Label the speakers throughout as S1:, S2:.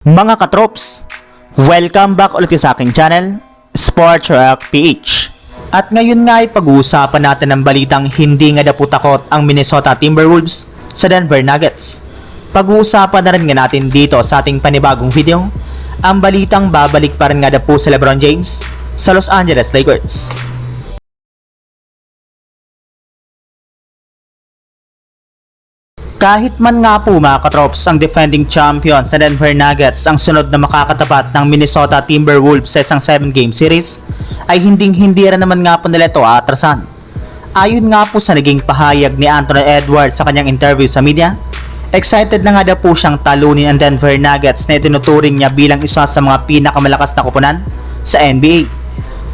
S1: Mga katrops, welcome back ulit sa aking channel, Sports Rock PH. At ngayon nga ay pag-uusapan natin ang balitang hindi nga dapo takot ang Minnesota Timberwolves sa Denver Nuggets. Pag-uusapan na rin nga natin dito sa ating panibagong video, ang balitang babalik pa rin nga dapo sa Lebron James sa Los Angeles Lakers. Kahit man nga po mga katrops ang defending champion sa Denver Nuggets ang sunod na makakatapat ng Minnesota Timberwolves sa isang 7-game series, ay hinding hindi rin naman nga po nila ito aatrasan. Ayon nga po sa naging pahayag ni Anthony Edwards sa kanyang interview sa media, excited na nga daw po siyang talunin ang Denver Nuggets na itinuturing niya bilang isa sa mga pinakamalakas na kupunan sa NBA.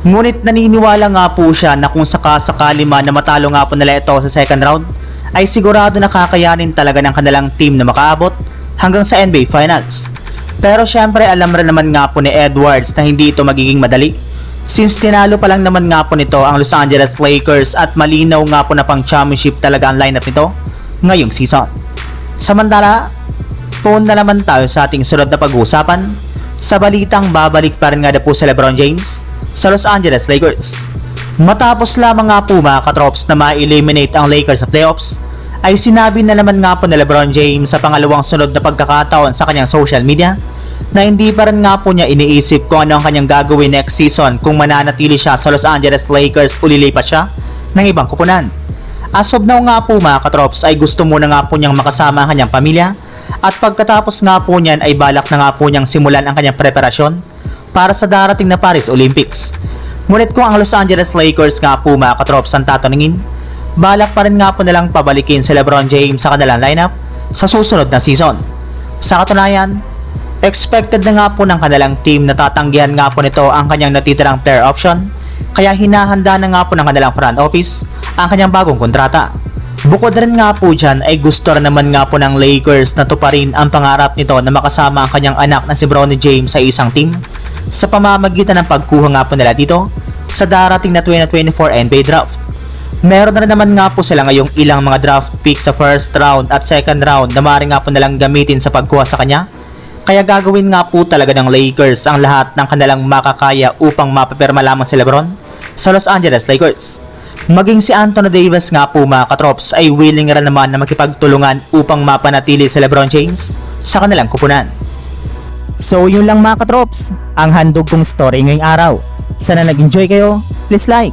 S1: Ngunit naniniwala nga po siya na kung sakasakali man na matalo nga po nila ito sa second round, ay sigurado na kakayanin talaga ng kanilang team na makaabot hanggang sa NBA Finals. Pero syempre alam rin naman nga po ni Edwards na hindi ito magiging madali since tinalo pa lang naman nga po nito ang Los Angeles Lakers at malinaw nga po na pang championship talaga ang lineup nito ngayong season. Samantala, phone na naman tayo sa ating sunod na pag-uusapan sa balitang babalik pa rin nga na po sa Lebron James sa Los Angeles Lakers. Matapos lamang nga po mga katrops na ma-eliminate ang Lakers sa playoffs, ay sinabi na naman nga po ni Lebron James sa pangalawang sunod na pagkakataon sa kanyang social media na hindi pa rin nga po niya iniisip kung ano ang kanyang gagawin next season kung mananatili siya sa Los Angeles Lakers o lilipat siya ng ibang kupunan. As of now nga po mga katrops ay gusto muna nga po niyang makasama ang kanyang pamilya at pagkatapos nga po niyan ay balak na nga po niyang simulan ang kanyang preparasyon para sa darating na Paris Olympics. Ngunit kung ang Los Angeles Lakers nga po mga katrops ang tatanungin, balak pa rin nga po nilang pabalikin si Lebron James sa kanilang lineup sa susunod na season. Sa katunayan, expected na nga po ng kanilang team na tatanggihan nga po nito ang kanyang natitirang player option kaya hinahanda na nga po ng kanilang front office ang kanyang bagong kontrata. Bukod rin nga po dyan ay gusto rin naman nga po ng Lakers na tuparin ang pangarap nito na makasama ang kanyang anak na si Bronny James sa isang team sa pamamagitan ng pagkuha nga po nila dito sa darating na 2024 NBA Draft. Meron na rin naman nga po sila ngayong ilang mga draft picks sa first round at second round na maaari nga po nilang gamitin sa pagkuha sa kanya. Kaya gagawin nga po talaga ng Lakers ang lahat ng kanilang makakaya upang mapapirma lamang si Lebron sa Los Angeles Lakers. Maging si Anthony Davis nga po mga katrops ay willing rin naman na makipagtulungan upang mapanatili si Lebron James sa kanilang kupunan. So yun lang mga katrops, ang handog kong story ngayong araw. Sana nag-enjoy kayo, please like